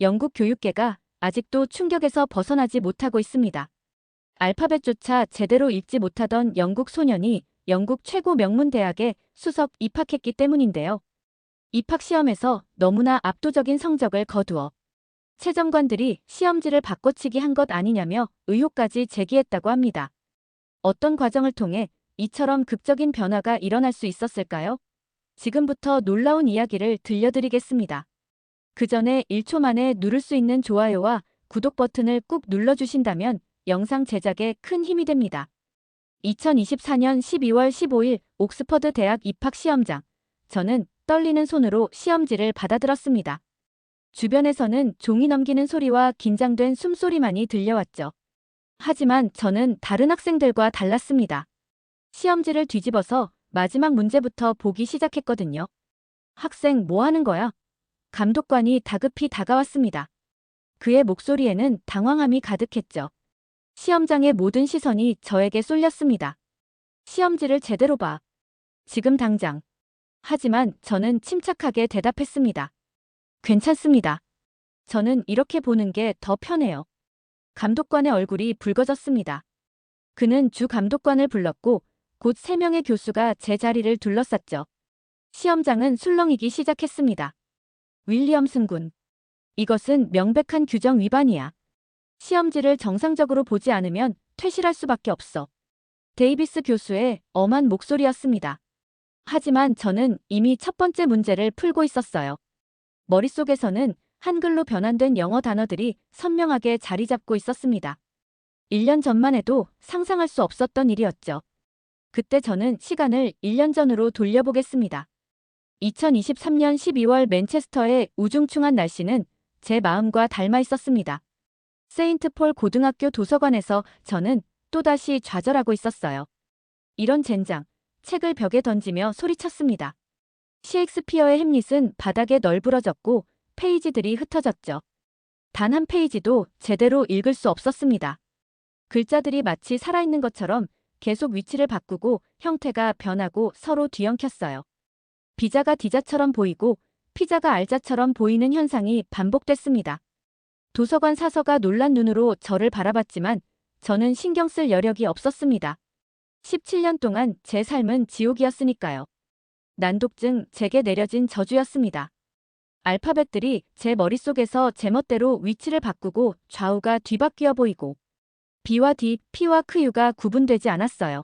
영국 교육계가 아직도 충격에서 벗어나지 못하고 있습니다. 알파벳조차 제대로 읽지 못하던 영국 소년이 영국 최고 명문 대학에 수석 입학했기 때문인데요. 입학 시험에서 너무나 압도적인 성적을 거두어 채점관들이 시험지를 바꿔치기 한 것 아니냐며 의혹까지 제기했다고 합니다. 어떤 과정을 통해 이처럼 극적인 변화가 일어날 수 있었을까요? 지금부터 놀라운 이야기를 들려드리겠습니다. 그 전에 1초 만에 누를 수 있는 좋아요와 구독 버튼을 꾹 눌러주신다면 영상 제작에 큰 힘이 됩니다. 2024년 12월 15일 옥스퍼드 대학 입학 시험장. 저는 떨리는 손으로 시험지를 받아들었습니다. 주변에서는 종이 넘기는 소리와 긴장된 숨소리만이 들려왔죠. 하지만 저는 다른 학생들과 달랐습니다. 시험지를 뒤집어서 마지막 문제부터 보기 시작했거든요. 학생 뭐 하는 거야? 감독관이 다급히 다가왔습니다. 그의 목소리에는 당황함이 가득했죠. 시험장의 모든 시선이 저에게 쏠렸습니다. 시험지를 제대로 봐. 지금 당장. 하지만 저는 침착하게 대답했습니다. 괜찮습니다. 저는 이렇게 보는 게 더 편해요. 감독관의 얼굴이 붉어졌습니다. 그는 주 감독관을 불렀고 곧세 명의 교수가 제 자리를 둘러쌌죠. 시험장은 술렁이기 시작했습니다. 윌리엄슨 군. 이것은 명백한 규정 위반이야. 시험지를 정상적으로 보지 않으면 퇴실할 수밖에 없어. 데이비스 교수의 엄한 목소리였습니다. 하지만 저는 이미 첫 번째 문제를 풀고 있었어요. 머릿속에서는 한글로 변환된 영어 단어들이 선명하게 자리 잡고 있었습니다. 1년 전만 해도 상상할 수 없었던 일이었죠. 그때 저는 시간을 1년 전으로 돌려보겠습니다. 2023년 12월 맨체스터의 우중충한 날씨는 제 마음과 닮아 있었습니다. 세인트폴 고등학교 도서관에서 저는 또다시 좌절하고 있었어요. 이런 젠장, 책을 벽에 던지며 소리쳤습니다. 셰익스피어의 햄릿은 바닥에 널브러졌고 페이지들이 흩어졌죠. 단 한 페이지도 제대로 읽을 수 없었습니다. 글자들이 마치 살아있는 것처럼 계속 위치를 바꾸고 형태가 변하고 서로 뒤엉켰어요. 비자가 디자처럼 보이고 피자가 알자처럼 보이는 현상이 반복됐습니다. 도서관 사서가 놀란 눈으로 저를 바라봤지만 저는 신경 쓸 여력이 없었습니다. 17년 동안 제 삶은 지옥이었으니까요. 난독증 제게 내려진 저주였습니다. 알파벳들이 제 머릿속에서 제멋대로 위치를 바꾸고 좌우가 뒤바뀌어 보이고 B와 D, P와 크유가 구분되지 않았어요.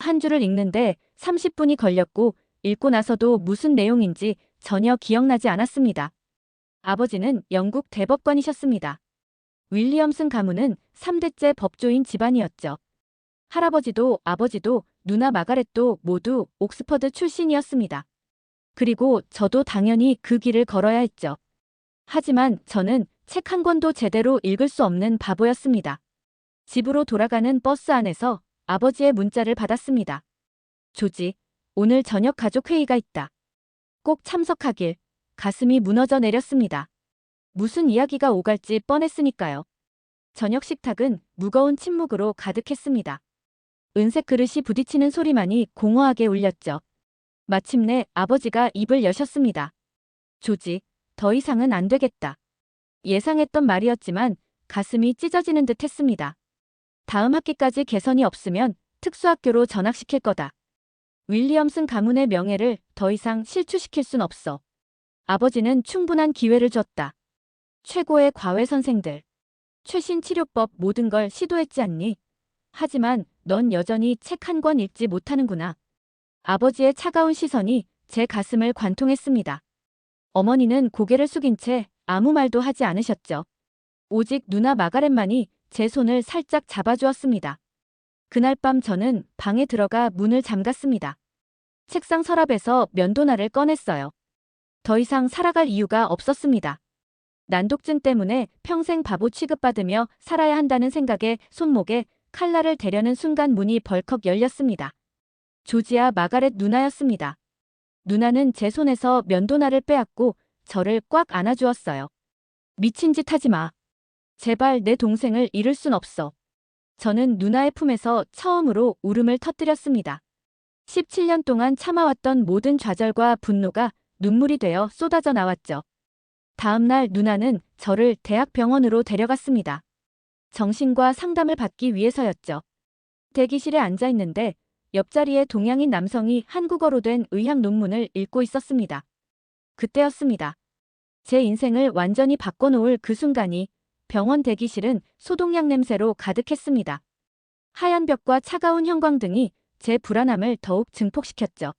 한 줄을 읽는데 30분이 걸렸고 읽고 나서도 무슨 내용인지 전혀 기억나지 않았습니다. 아버지는 영국 대법관이셨습니다. 윌리엄슨 가문은 3대째 법조인 집안이었죠. 할아버지도 아버지도 누나 마가렛도 모두 옥스퍼드 출신이었습니다. 그리고 저도 당연히 그 길을 걸어야 했죠. 하지만 저는 책 한 권도 제대로 읽을 수 없는 바보였습니다. 집으로 돌아가는 버스 안에서 아버지의 문자를 받았습니다. 조지, 오늘 저녁 가족 회의가 있다. 꼭 참석하길. 가슴이 무너져 내렸습니다. 무슨 이야기가 오갈지 뻔했으니까요. 저녁 식탁은 무거운 침묵으로 가득했습니다. 은색 그릇이 부딪히는 소리만이 공허하게 울렸죠. 마침내 아버지가 입을 여셨습니다. 조지, 더 이상은 안 되겠다. 예상했던 말이었지만 가슴이 찢어지는 듯 했습니다. 다음 학기까지 개선이 없으면 특수학교로 전학시킬 거다. 윌리엄슨 가문의 명예를 더 이상 실추시킬 순 없어. 아버지는 충분한 기회를 줬다. 최고의 과외 선생들. 최신 치료법 모든 걸 시도했지 않니? 하지만 넌 여전히 책 한 권 읽지 못하는구나. 아버지의 차가운 시선이 제 가슴을 관통했습니다. 어머니는 고개를 숙인 채 아무 말도 하지 않으셨죠. 오직 누나 마가렛만이 제 손을 살짝 잡아주었습니다. 그날 밤 저는 방에 들어가 문을 잠갔습니다. 책상 서랍에서 면도날을 꺼냈어요. 더 이상 살아갈 이유가 없었습니다. 난독증 때문에 평생 바보 취급받으며 살아야 한다는 생각에 손목에 칼날을 대려는 순간 문이 벌컥 열렸습니다. 조지아 마가렛 누나였습니다. 누나는 제 손에서 면도날을 빼앗고 저를 꽉 안아주었어요. 미친 짓 하지 마. 제발 내 동생을 잃을 순 없어. 저는 누나의 품에서 처음으로 울음을 터뜨렸습니다. 17년 동안 참아왔던 모든 좌절과 분노가 눈물이 되어 쏟아져 나왔죠. 다음날 누나는 저를 대학병원으로 데려갔습니다. 정신과 상담을 받기 위해서였죠. 대기실에 앉아 있는데 옆자리에 동양인 남성이 한국어로 된 의학 논문을 읽고 있었습니다. 그때였습니다. 제 인생을 완전히 바꿔놓을 그 순간이 병원 대기실은 소독약 냄새로 가득했습니다. 하얀 벽과 차가운 형광등이 제 불안함을 더욱 증폭시켰죠.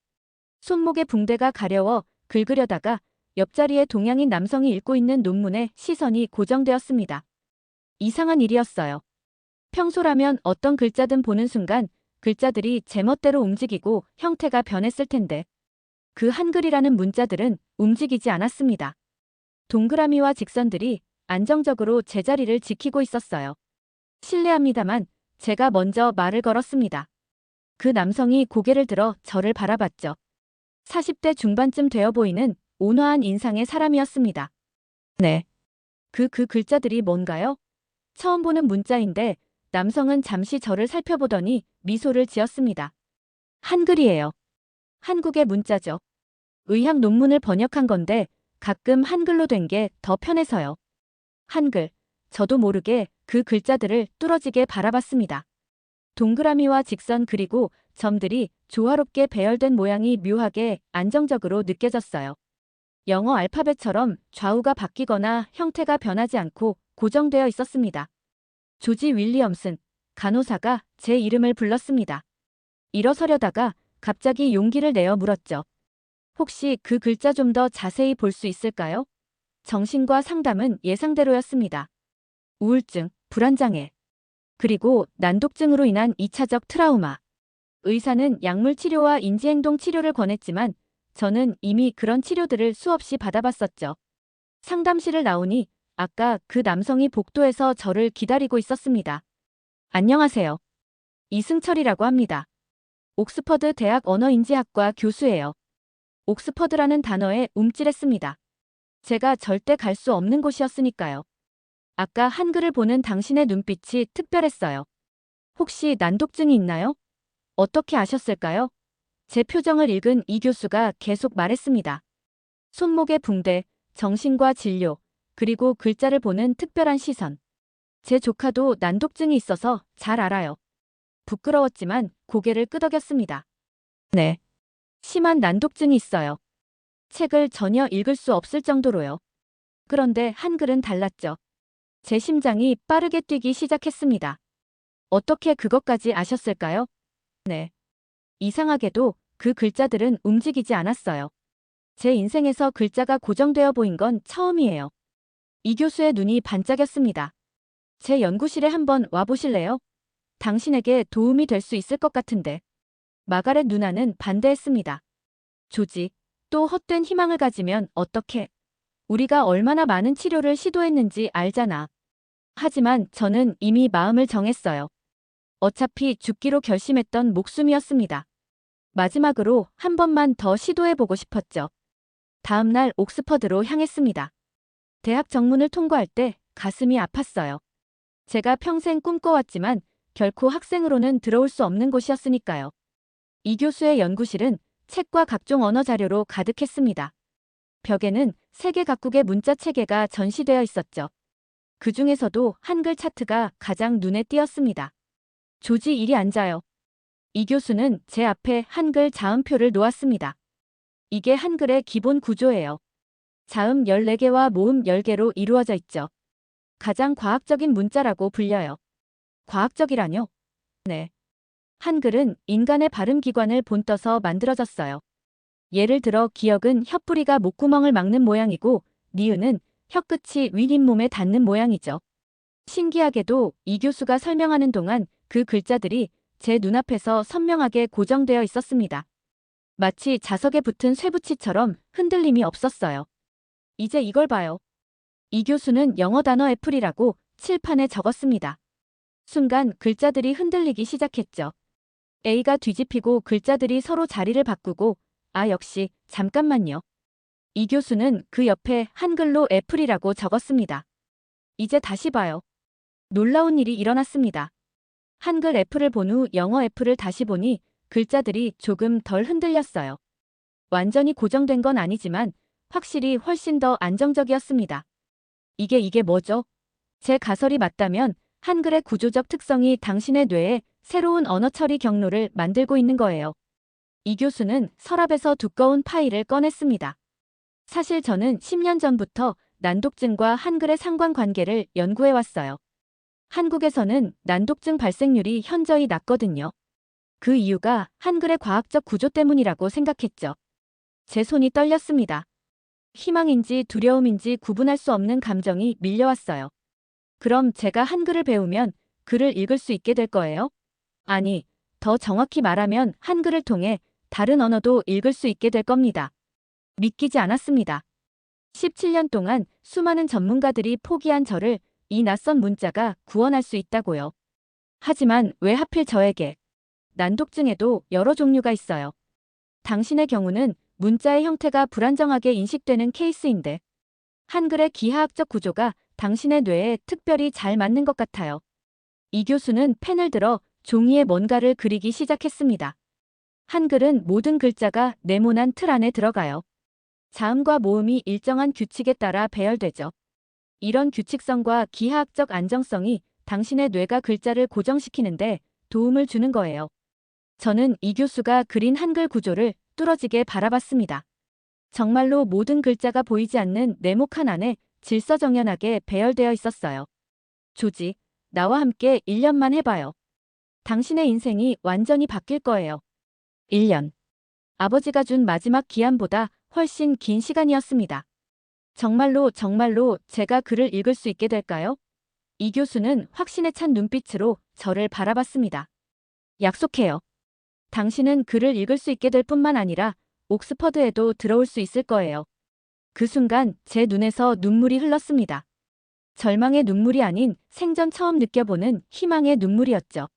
손목에 붕대가 가려워 긁으려다가 옆자리에 동양인 남성이 읽고 있는 논문에 시선이 고정되었습니다. 이상한 일이었어요. 평소라면 어떤 글자든 보는 순간 글자들이 제멋대로 움직이고 형태가 변했을 텐데 그 한글이라는 문자들은 움직이지 않았습니다. 동그라미와 직선들이 안정적으로 제자리를 지키고 있었어요. 실례합니다만 제가 먼저 말을 걸었습니다. 그 남성이 고개를 들어 저를 바라봤죠. 40대 중반쯤 되어 보이는 온화한 인상의 사람이었습니다. 네. 그, 그 글자들이 뭔가요? 처음 보는 문자인데 남성은 잠시 저를 살펴보더니 미소를 지었습니다. 한글이에요. 한국의 문자죠. 의학 논문을 번역한 건데 가끔 한글로 된 게 더 편해서요. 한글. 저도 모르게 그 글자들을 뚫어지게 바라봤습니다. 동그라미와 직선 그리고 점들이 조화롭게 배열된 모양이 묘하게 안정적으로 느껴졌어요. 영어 알파벳처럼 좌우가 바뀌거나 형태가 변하지 않고 고정되어 있었습니다. 조지 윌리엄슨, 간호사가 제 이름을 불렀습니다. 일어서려다가 갑자기 용기를 내어 물었죠. 혹시 그 글자 좀 더 자세히 볼 수 있을까요? 정신과 상담은 예상대로였습니다. 우울증, 불안장애, 그리고 난독증으로 인한 2차적 트라우마. 의사는 약물 치료와 인지행동 치료를 권했지만 저는 이미 그런 치료들을 수없이 받아봤었죠. 상담실을 나오니 아까 그 남성이 복도에서 저를 기다리고 있었습니다. 안녕하세요. 이승철이라고 합니다. 옥스퍼드 대학 언어인지학과 교수예요. 옥스퍼드라는 단어에 움찔했습니다. 제가 절대 갈 수 없는 곳이었으니까요. 아까 한글을 보는 당신의 눈빛이 특별했어요. 혹시 난독증이 있나요? 어떻게 아셨을까요? 제 표정을 읽은 이 교수가 계속 말했습니다. 손목의 붕대, 정신과 진료, 그리고 글자를 보는 특별한 시선. 제 조카도 난독증이 있어서 잘 알아요. 부끄러웠지만 고개를 끄덕였습니다. 네. 심한 난독증이 있어요. 책을 전혀 읽을 수 없을 정도로요. 그런데 한글은 달랐죠. 제 심장이 빠르게 뛰기 시작했습니다. 어떻게 그것까지 아셨을까요? 네. 이상하게도 그 글자들은 움직이지 않았어요. 제 인생에서 글자가 고정되어 보인 건 처음이에요. 이 교수의 눈이 반짝였습니다. 제 연구실에 한번 와보실래요? 당신에게 도움이 될 수 있을 것 같은데. 마가렛 누나는 반대했습니다. 조지, 또 헛된 희망을 가지면 어떡해? 우리가 얼마나 많은 치료를 시도했는지 알잖아. 하지만 저는 이미 마음을 정했어요. 어차피 죽기로 결심했던 목숨이었습니다. 마지막으로 한 번만 더 시도해보고 싶었죠. 다음 날 옥스퍼드로 향했습니다. 대학 정문을 통과할 때 가슴이 아팠어요. 제가 평생 꿈꿔왔지만 결코 학생으로는 들어올 수 없는 곳이었으니까요. 이 교수의 연구실은 책과 각종 언어 자료로 가득했습니다. 벽에는 세계 각국의 문자 체계가 전시되어 있었죠. 그 중에서도 한글 차트가 가장 눈에 띄었습니다. 조지 이리 앉아요. 이 교수는 제 앞에 한글 자음표를 놓았습니다. 이게 한글의 기본 구조예요. 자음 14개와 모음 10개로 이루어져 있죠. 가장 과학적인 문자라고 불려요. 과학적이라뇨? 네. 한글은 인간의 발음 기관을 본떠서 만들어졌어요. 예를 들어 기역은 혀뿌리가 목구멍을 막는 모양이고 니은은 혀끝이 윗잇몸에 닿는 모양이죠. 신기하게도 이 교수가 설명하는 동안 그 글자들이 제 눈앞에서 선명하게 고정되어 있었습니다. 마치 자석에 붙은 쇠붙이처럼 흔들림이 없었어요. 이제 이걸 봐요. 이 교수는 영어 단어 애플이라고 칠판에 적었습니다. 순간 글자들이 흔들리기 시작했죠. A가 뒤집히고 글자들이 서로 자리를 바꾸고 아 역시 잠깐만요. 이 교수는 그 옆에 한글로 애플이라고 적었습니다. 이제 다시 봐요. 놀라운 일이 일어났습니다. 한글 애플을 본 후 영어 애플을 다시 보니 글자들이 조금 덜 흔들렸어요. 완전히 고정된 건 아니지만 확실히 훨씬 더 안정적이었습니다. 이게 이게 뭐죠? 제 가설이 맞다면 한글의 구조적 특성이 당신의 뇌에 새로운 언어 처리 경로를 만들고 있는 거예요. 이 교수는 서랍에서 두꺼운 파일을 꺼냈습니다. 사실 저는 10년 전부터 난독증과 한글의 상관관계를 연구해 왔어요. 한국에서는 난독증 발생률이 현저히 낮거든요. 그 이유가 한글의 과학적 구조 때문이라고 생각했죠. 제 손이 떨렸습니다. 희망인지 두려움인지 구분할 수 없는 감정이 밀려왔어요. 그럼 제가 한글을 배우면 글을 읽을 수 있게 될 거예요? 아니, 더 정확히 말하면 한글을 통해 다른 언어도 읽을 수 있게 될 겁니다. 믿기지 않았습니다. 17년 동안 수많은 전문가들이 포기한 저를 이 낯선 문자가 구원할 수 있다고요. 하지만 왜 하필 저에게? 난독증에도 여러 종류가 있어요. 당신의 경우는 문자의 형태가 불안정하게 인식되는 케이스인데 한글의 기하학적 구조가 당신의 뇌에 특별히 잘 맞는 것 같아요. 이 교수는 펜을 들어 종이에 뭔가를 그리기 시작했습니다. 한글은 모든 글자가 네모난 틀 안에 들어가요. 자음과 모음이 일정한 규칙에 따라 배열되죠. 이런 규칙성과 기하학적 안정성이 당신의 뇌가 글자를 고정시키는데 도움을 주는 거예요. 저는 이 교수가 그린 한글 구조를 뚫어지게 바라봤습니다. 정말로 모든 글자가 보이지 않는 네모 칸 안에 질서정연하게 배열되어 있었어요. 조지, 나와 함께 1년만 해봐요. 당신의 인생이 완전히 바뀔 거예요. 1년. 아버지가 준 마지막 기한보다 훨씬 긴 시간이었습니다. 정말로 정말로 제가 글을 읽을 수 있게 될까요? 이 교수는 확신에 찬 눈빛으로 저를 바라봤습니다. 약속해요. 당신은 글을 읽을 수 있게 될 뿐만 아니라 옥스퍼드에도 들어올 수 있을 거예요. 그 순간 제 눈에서 눈물이 흘렀습니다. 절망의 눈물이 아닌 생전 처음 느껴보는 희망의 눈물이었죠.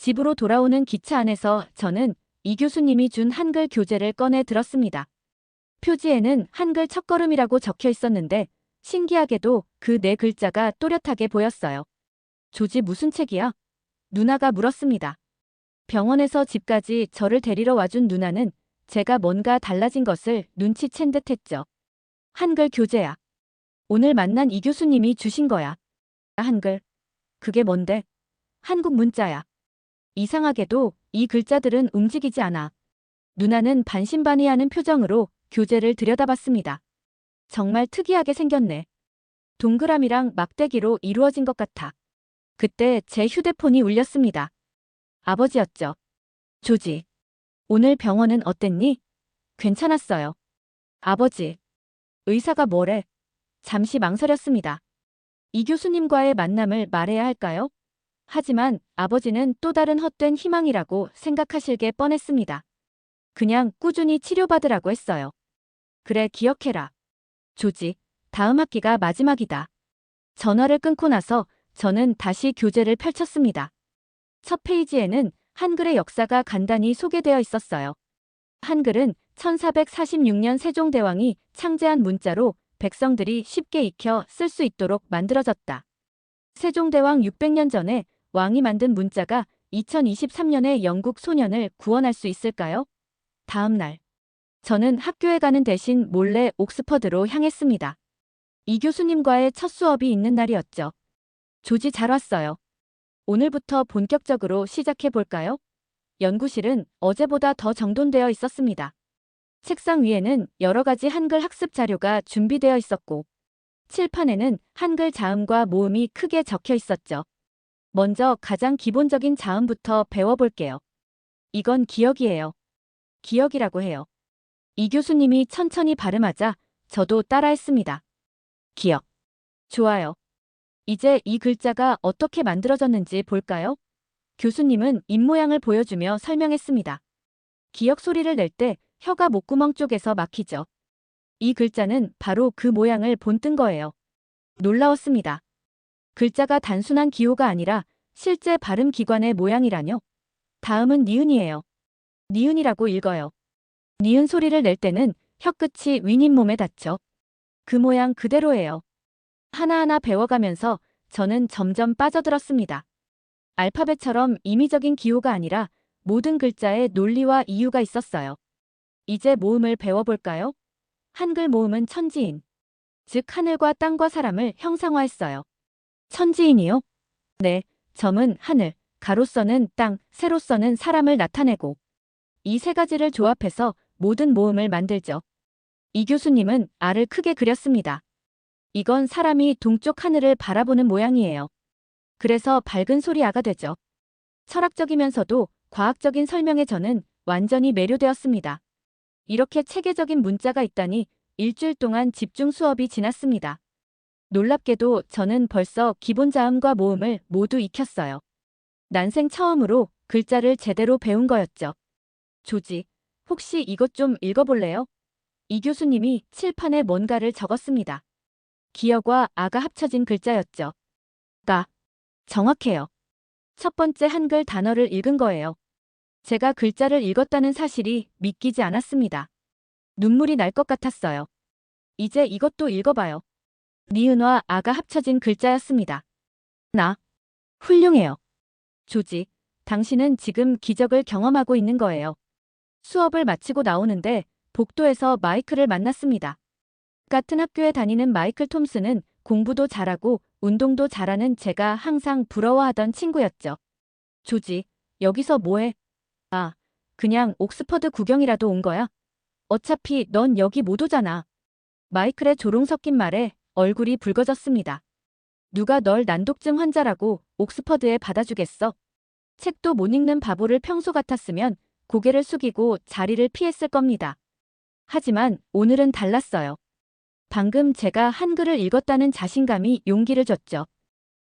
집으로 돌아오는 기차 안에서 저는 이 교수님이 준 한글 교재를 꺼내 들었습니다. 표지에는 한글 첫걸음이라고 적혀 있었는데 신기하게도 그 네 글자가 또렷하게 보였어요. 조지 무슨 책이야? 누나가 물었습니다. 병원에서 집까지 저를 데리러 와준 누나는 제가 뭔가 달라진 것을 눈치챈 듯 했죠. 한글 교재야. 오늘 만난 이 교수님이 주신 거야. 한글. 그게 뭔데? 한국 문자야. 이상하게도 이 글자들은 움직이지 않아. 누나는 반신반의하는 표정으로 교재를 들여다봤습니다. 정말 특이하게 생겼네. 동그라미랑 막대기로 이루어진 것 같아. 그때 제 휴대폰이 울렸습니다. 아버지였죠. 조지. 오늘 병원은 어땠니? 괜찮았어요. 아버지. 의사가 뭐래? 잠시 망설였습니다. 이 교수님과의 만남을 말해야 할까요? 하지만 아버지는 또 다른 헛된 희망이라고 생각하실 게 뻔했습니다. 그냥 꾸준히 치료받으라고 했어요. 그래, 기억해라. 조지, 다음 학기가 마지막이다. 전화를 끊고 나서 저는 다시 교재를 펼쳤습니다. 첫 페이지에는 한글의 역사가 간단히 소개되어 있었어요. 한글은 1446년 세종대왕이 창제한 문자로 백성들이 쉽게 익혀 쓸 수 있도록 만들어졌다. 세종대왕 600년 전에 왕이 만든 문자가 2023년에 영국 소년을 구원할 수 있을까요? 다음 날. 저는 학교에 가는 대신 몰래 옥스퍼드로 향했습니다. 이 교수님과의 첫 수업이 있는 날이었죠. 조지 잘 왔어요. 오늘부터 본격적으로 시작해 볼까요? 연구실은 어제보다 더 정돈되어 있었습니다. 책상 위에는 여러 가지 한글 학습 자료가 준비되어 있었고, 칠판에는 한글 자음과 모음이 크게 적혀 있었죠. 먼저 가장 기본적인 자음부터 배워볼게요. 이건 기억이에요. 기억이라고 해요. 이 교수님이 천천히 발음하자 저도 따라했습니다. 기억. 좋아요. 이제 이 글자가 어떻게 만들어졌는지 볼까요? 교수님은 입모양을 보여주며 설명했습니다. 기억 소리를 낼 때 혀가 목구멍 쪽에서 막히죠. 이 글자는 바로 그 모양을 본뜬 거예요. 놀라웠습니다. 글자가 단순한 기호가 아니라 실제 발음 기관의 모양이라뇨. 다음은 니은이에요. 니은이라고 읽어요. 니은 소리를 낼 때는 혀끝이 윗잇몸에 닿죠. 그 모양 그대로예요. 하나하나 배워가면서 저는 점점 빠져들었습니다. 알파벳처럼 임의적인 기호가 아니라 모든 글자에 논리와 이유가 있었어요. 이제 모음을 배워볼까요? 한글 모음은 천지인. 즉 하늘과 땅과 사람을 형상화했어요. 천지인이요? 네, 점은 하늘, 가로서는 땅, 세로서는 사람을 나타내고 이 세 가지를 조합해서 모든 모음을 만들죠. 이 교수님은 알을 크게 그렸습니다. 이건 사람이 동쪽 하늘을 바라보는 모양이에요. 그래서 밝은 소리 아가 되죠. 철학적이면서도 과학적인 설명에 저는 완전히 매료되었습니다. 이렇게 체계적인 문자가 있다니 일주일 동안 집중 수업이 지났습니다. 놀랍게도 저는 벌써 기본 자음과 모음을 모두 익혔어요. 난생 처음으로 글자를 제대로 배운 거였죠. 조지, 혹시 이것 좀 읽어볼래요? 이 교수님이 칠판에 뭔가를 적었습니다. 기어과 아가 합쳐진 글자였죠. 가. 정확해요. 첫 번째 한글 단어를 읽은 거예요. 제가 글자를 읽었다는 사실이 믿기지 않았습니다. 눈물이 날 것 같았어요. 이제 이것도 읽어봐요. 니은과 아가 합쳐진 글자였습니다. 나. 훌륭해요. 조지, 당신은 지금 기적을 경험하고 있는 거예요. 수업을 마치고 나오는데 복도에서 마이클을 만났습니다. 같은 학교에 다니는 마이클 톰스는 공부도 잘하고 운동도 잘하는 제가 항상 부러워하던 친구였죠. 조지, 여기서 뭐해? 아, 그냥 옥스퍼드 구경이라도 온 거야? 어차피 넌 여기 못 오잖아. 마이클의 조롱 섞인 말에 얼굴이 붉어졌습니다. 누가 널 난독증 환자라고 옥스퍼드에 받아주겠어? 책도 못 읽는 바보를 평소 같았으면 고개를 숙이고 자리를 피했을 겁니다. 하지만 오늘은 달랐어요. 방금 제가 한글을 읽었다는 자신감이 용기를 줬죠.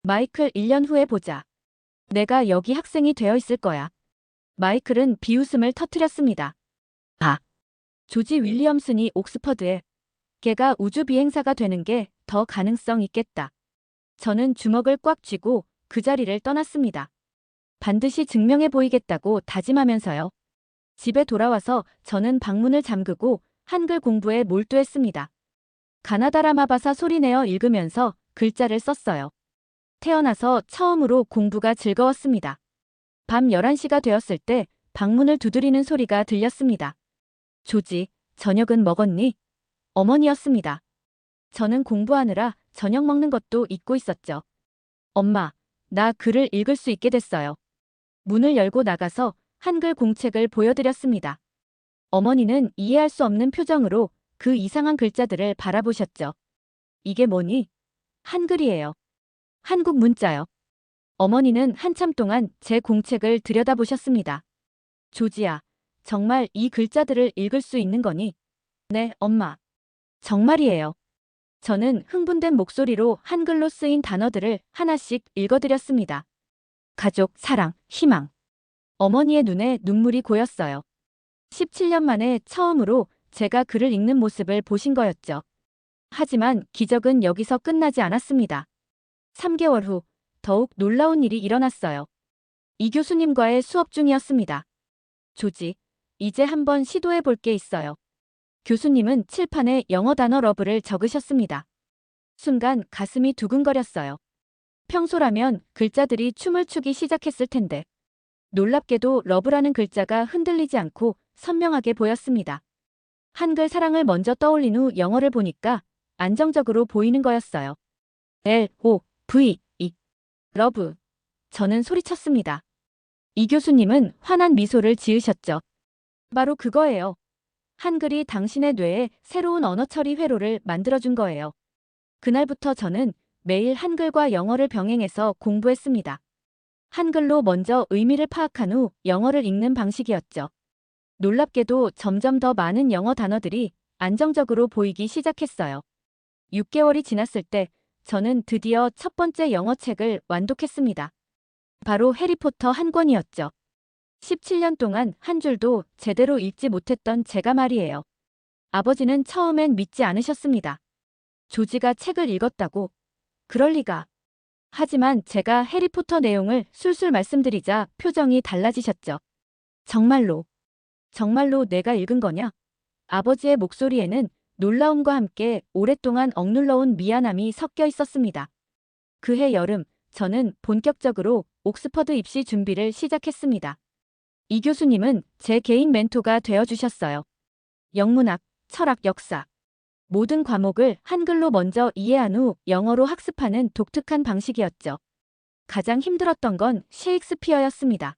마이클 1년 후에 보자. 내가 여기 학생이 되어 있을 거야. 마이클은 비웃음을 터뜨렸습니다. 아. 조지 윌리엄슨이 옥스퍼드에 걔가 우주 비행사가 되는 게 더 가능성 있겠다. 저는 주먹을 꽉 쥐고 그 자리를 떠났습니다. 반드시 증명해 보이겠다고 다짐하면서요. 집에 돌아와서 저는 방문을 잠그고 한글 공부에 몰두했습니다. 가나다라마바사 소리내어 읽으면서 글자를 썼어요. 태어나서 처음으로 공부가 즐거웠습니다. 밤 11시가 되었을 때 방문을 두드리는 소리가 들렸습니다. 조지, 저녁은 먹었니? 어머니였습니다. 저는 공부하느라 저녁 먹는 것도 잊고 있었죠. 엄마, 나 글을 읽을 수 있게 됐어요. 문을 열고 나가서 한글 공책을 보여드렸습니다. 어머니는 이해할 수 없는 표정으로 그 이상한 글자들을 바라보셨죠. 이게 뭐니? 한글이에요. 한국 문자요. 어머니는 한참 동안 제 공책을 들여다보셨습니다. 조지야, 정말 이 글자들을 읽을 수 있는 거니? 네, 엄마. 정말이에요. 저는 흥분된 목소리로 한글로 쓰인 단어들을 하나씩 읽어드렸습니다. 가족, 사랑, 희망. 어머니의 눈에 눈물이 고였어요. 17년 만에 처음으로 제가 글을 읽는 모습을 보신 거였죠. 하지만 기적은 여기서 끝나지 않았습니다. 3개월 후 더욱 놀라운 일이 일어났어요. 이 교수님과의 수업 중이었습니다. 조지, 이제 한번 시도해 볼 게 있어요. 교수님은 칠판에 영어 단어 러브를 적으셨습니다. 순간 가슴이 두근거렸어요. 평소라면 글자들이 춤을 추기 시작했을 텐데. 놀랍게도 러브라는 글자가 흔들리지 않고 선명하게 보였습니다. 한글 사랑을 먼저 떠올린 후 영어를 보니까 안정적으로 보이는 거였어요. L, O, V, E. 러브. 저는 소리쳤습니다. 이 교수님은 환한 미소를 지으셨죠. 바로 그거예요. 한글이 당신의 뇌에 새로운 언어 처리 회로를 만들어준 거예요. 그날부터 저는 매일 한글과 영어를 병행해서 공부했습니다. 한글로 먼저 의미를 파악한 후 영어를 읽는 방식이었죠. 놀랍게도 점점 더 많은 영어 단어들이 안정적으로 보이기 시작했어요. 6개월이 지났을 때 저는 드디어 첫 번째 영어 책을 완독했습니다. 바로 해리포터 한 권이었죠. 17년 동안 한 줄도 제대로 읽지 못했던 제가 말이에요. 아버지는 처음엔 믿지 않으셨습니다. 조지가 책을 읽었다고. 그럴 리가. 하지만 제가 해리포터 내용을 술술 말씀드리자 표정이 달라지셨죠. 정말로. 정말로 내가 읽은 거냐? 아버지의 목소리에는 놀라움과 함께 오랫동안 억눌러온 미안함이 섞여 있었습니다. 그해 여름, 저는 본격적으로 옥스퍼드 입시 준비를 시작했습니다. 이 교수님은 제 개인 멘토가 되어주셨어요. 영문학, 철학, 역사. 모든 과목을 한글로 먼저 이해한 후 영어로 학습하는 독특한 방식이었죠. 가장 힘들었던 건 셰익스피어였습니다.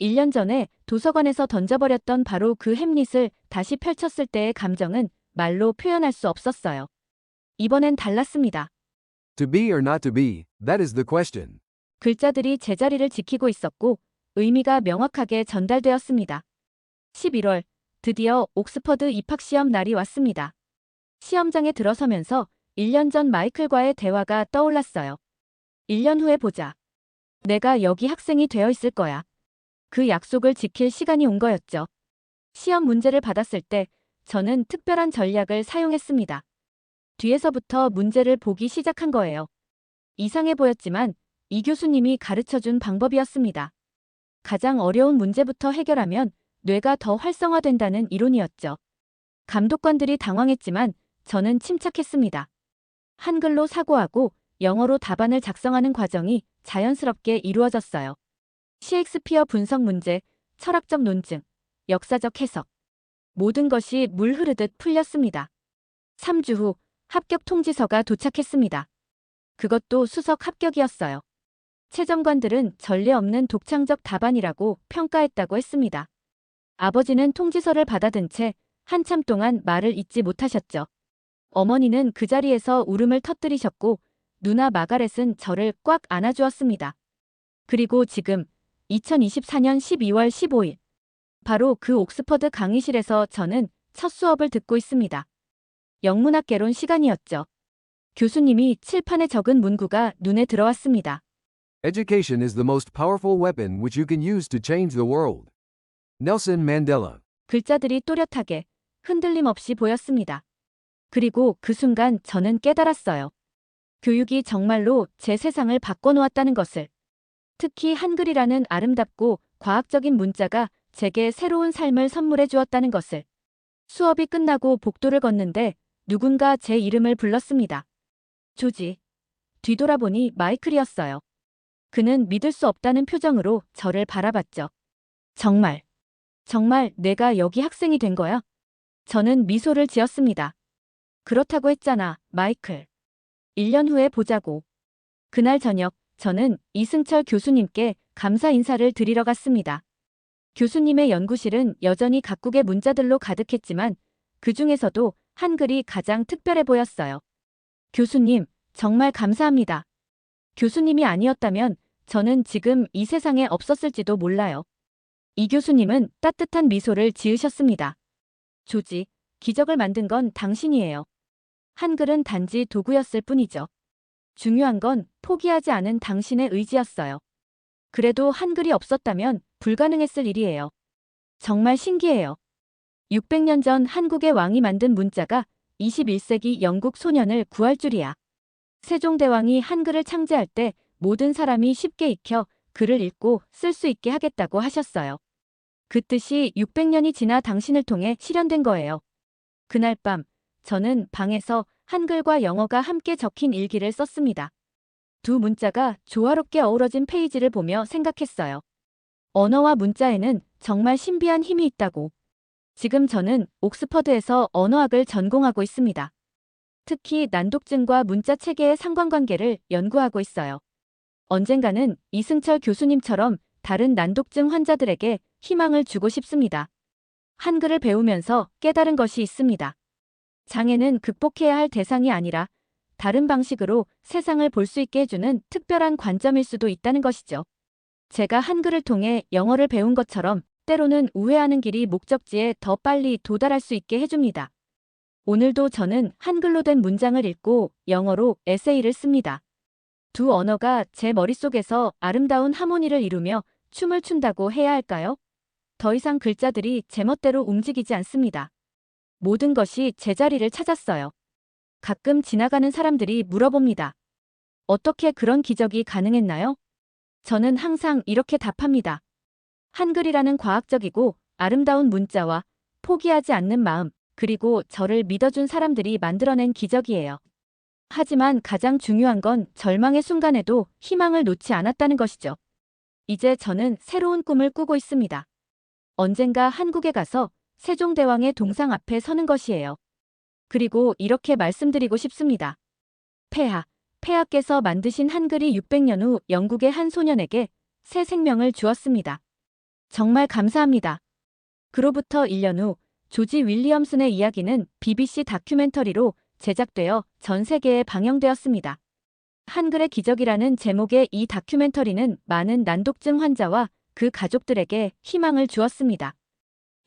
1년 전에 도서관에서 던져버렸던 바로 그 햄릿을 다시 펼쳤을 때의 감정은 말로 표현할 수 없었어요. 이번엔 달랐습니다. To be or not to be, that is the question. 글자들이 제자리를 지키고 있었고 의미가 명확하게 전달되었습니다. 11월, 드디어 옥스퍼드 입학시험 날이 왔습니다. 시험장에 들어서면서 1년 전 마이클과의 대화가 떠올랐어요. 1년 후에 보자. 내가 여기 학생이 되어 있을 거야. 그 약속을 지킬 시간이 온 거였죠. 시험 문제를 받았을 때 저는 특별한 전략을 사용했습니다. 뒤에서부터 문제를 보기 시작한 거예요. 이상해 보였지만 이 교수님이 가르쳐 준 방법이었습니다. 가장 어려운 문제부터 해결하면 뇌가 더 활성화된다는 이론이었죠. 감독관들이 당황했지만 저는 침착했습니다. 한글로 사고하고 영어로 답안을 작성하는 과정이 자연스럽게 이루어졌어요. 셰익스피어 분석 문제, 철학적 논증, 역사적 해석. 모든 것이 물 흐르듯 풀렸습니다. 3주 후 합격 통지서가 도착했습니다. 그것도 수석 합격이었어요. 채점관들은 전례 없는 독창적 답안이라고 평가했다고 했습니다. 아버지는 통지서를 받아든 채 한참 동안 말을 잇지 못하셨죠. 어머니는 그 자리에서 울음을 터뜨리셨고 누나 마가렛은 저를 꽉 안아주었습니다. 그리고 지금 2024년 12월 15일 바로 그 옥스퍼드 강의실에서 저는 첫 수업을 듣고 있습니다. 영문학 개론 시간이었죠. 교수님이 칠판에 적은 문구가 눈에 들어왔습니다. Education is the most powerful weapon which you can use to change the world. Nelson Mandela. 글자들이 또렷하게 흔들림 없이 보였습니다. 그리고 그 순간 저는 깨달았어요. 교육이 정말로 제 세상을 바꿔놓았다는 것을. 특히 한글이라는 아름답고 과학적인 문자가 제게 새로운 삶을 선물해 주었다는 것을. 수업이 끝나고 복도를 걷는데 누군가 제 이름을 불렀습니다. 조지. 뒤돌아보니 마이클이었어요. 그는 믿을 수 없다는 표정으로 저를 바라봤죠. 정말, 정말 내가 여기 학생이 된 거야? 저는 미소를 지었습니다. 그렇다고 했잖아, 마이클. 1년 후에 보자고. 그날 저녁, 저는 이승철 교수님께 감사 인사를 드리러 갔습니다. 교수님의 연구실은 여전히 각국의 문자들로 가득했지만 그 중에서도 한글이 가장 특별해 보였어요. 교수님, 정말 감사합니다. 교수님이 아니었다면 저는 지금 이 세상에 없었을지도 몰라요. 이 교수님은 따뜻한 미소를 지으셨습니다. 조지, 기적을 만든 건 당신이에요. 한글은 단지 도구였을 뿐이죠. 중요한 건 포기하지 않은 당신의 의지였어요. 그래도 한글이 없었다면 불가능했을 일이에요. 정말 신기해요. 600년 전 한국의 왕이 만든 문자가 21세기 영국 소년을 구할 줄이야. 세종대왕이 한글을 창제할 때 모든 사람이 쉽게 익혀 글을 읽고 쓸 수 있게 하겠다고 하셨어요. 그 뜻이 600년이 지나 당신을 통해 실현된 거예요. 그날 밤, 저는 방에서 한글과 영어가 함께 적힌 일기를 썼습니다. 두 문자가 조화롭게 어우러진 페이지를 보며 생각했어요. 언어와 문자에는 정말 신비한 힘이 있다고. 지금 저는 옥스퍼드에서 언어학을 전공하고 있습니다. 특히 난독증과 문자 체계의 상관관계를 연구하고 있어요. 언젠가는 이승철 교수님처럼 다른 난독증 환자들에게 희망을 주고 싶습니다. 한글을 배우면서 깨달은 것이 있습니다. 장애는 극복해야 할 대상이 아니라 다른 방식으로 세상을 볼 수 있게 해주는 특별한 관점일 수도 있다는 것이죠. 제가 한글을 통해 영어를 배운 것처럼 때로는 우회하는 길이 목적지에 더 빨리 도달할 수 있게 해줍니다. 오늘도 저는 한글로 된 문장을 읽고 영어로 에세이를 씁니다. 두 언어가 제 머릿속에서 아름다운 하모니를 이루며 춤을 춘다고 해야 할까요? 더 이상 글자들이 제멋대로 움직이지 않습니다. 모든 것이 제자리를 찾았어요. 가끔 지나가는 사람들이 물어봅니다. 어떻게 그런 기적이 가능했나요? 저는 항상 이렇게 답합니다. 한글이라는 과학적이고 아름다운 문자와 포기하지 않는 마음, 그리고 저를 믿어준 사람들이 만들어낸 기적이에요. 하지만 가장 중요한 건 절망의 순간에도 희망을 놓지 않았다는 것이죠. 이제 저는 새로운 꿈을 꾸고 있습니다. 언젠가 한국에 가서 세종대왕의 동상 앞에 서는 것이에요. 그리고 이렇게 말씀드리고 싶습니다. 폐하, 폐하께서 만드신 한글이 600년 후 영국의 한 소년에게 새 생명을 주었습니다. 정말 감사합니다. 그로부터 1년 후 조지 윌리엄슨의 이야기는 BBC 다큐멘터리로 제작되어 전 세계에 방영되었습니다. 한글의 기적이라는 제목의 이 다큐멘터리는 많은 난독증 환자와 그 가족들에게 희망을 주었습니다.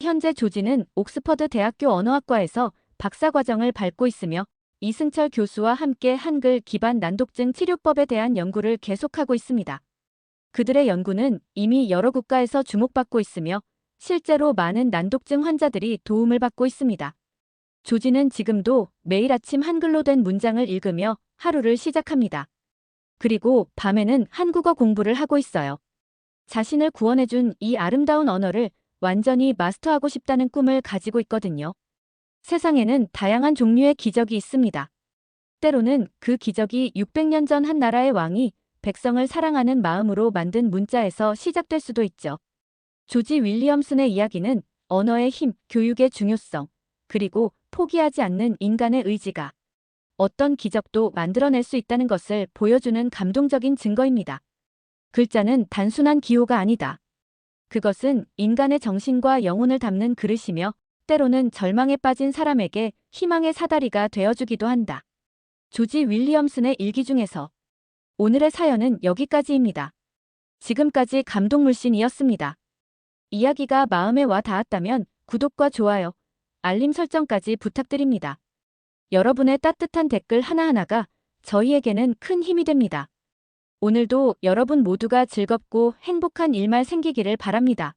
현재 조지는 옥스퍼드 대학교 언어학과에서 박사과정을 밟고 있으며 이승철 교수와 함께 한글 기반 난독증 치료법에 대한 연구를 계속하고 있습니다. 그들의 연구는 이미 여러 국가에서 주목받고 있으며 실제로 많은 난독증 환자들이 도움을 받고 있습니다. 조지는 지금도 매일 아침 한글로 된 문장을 읽으며 하루를 시작합니다. 그리고 밤에는 한국어 공부를 하고 있어요. 자신을 구원해준 이 아름다운 언어를 완전히 마스터하고 싶다는 꿈을 가지고 있거든요. 세상에는 다양한 종류의 기적이 있습니다. 때로는 그 기적이 600년 전 한 나라의 왕이 백성을 사랑하는 마음으로 만든 문자에서 시작될 수도 있죠. 조지 윌리엄슨의 이야기는 언어의 힘, 교육의 중요성, 그리고 포기하지 않는 인간의 의지가 어떤 기적도 만들어낼 수 있다는 것을 보여주는 감동적인 증거입니다. 글자는 단순한 기호가 아니다. 그것은 인간의 정신과 영혼을 담는 그릇이며 때로는 절망에 빠진 사람에게 희망의 사다리가 되어주기도 한다. 조지 윌리엄슨의 일기 중에서 오늘의 사연은 여기까지입니다. 지금까지 감동물씬이었습니다. 이야기가 마음에 와 닿았다면 구독과 좋아요, 알림 설정까지 부탁드립니다. 여러분의 따뜻한 댓글 하나하나가 저희에게는 큰 힘이 됩니다. 오늘도 여러분 모두가 즐겁고 행복한 일만 생기기를 바랍니다.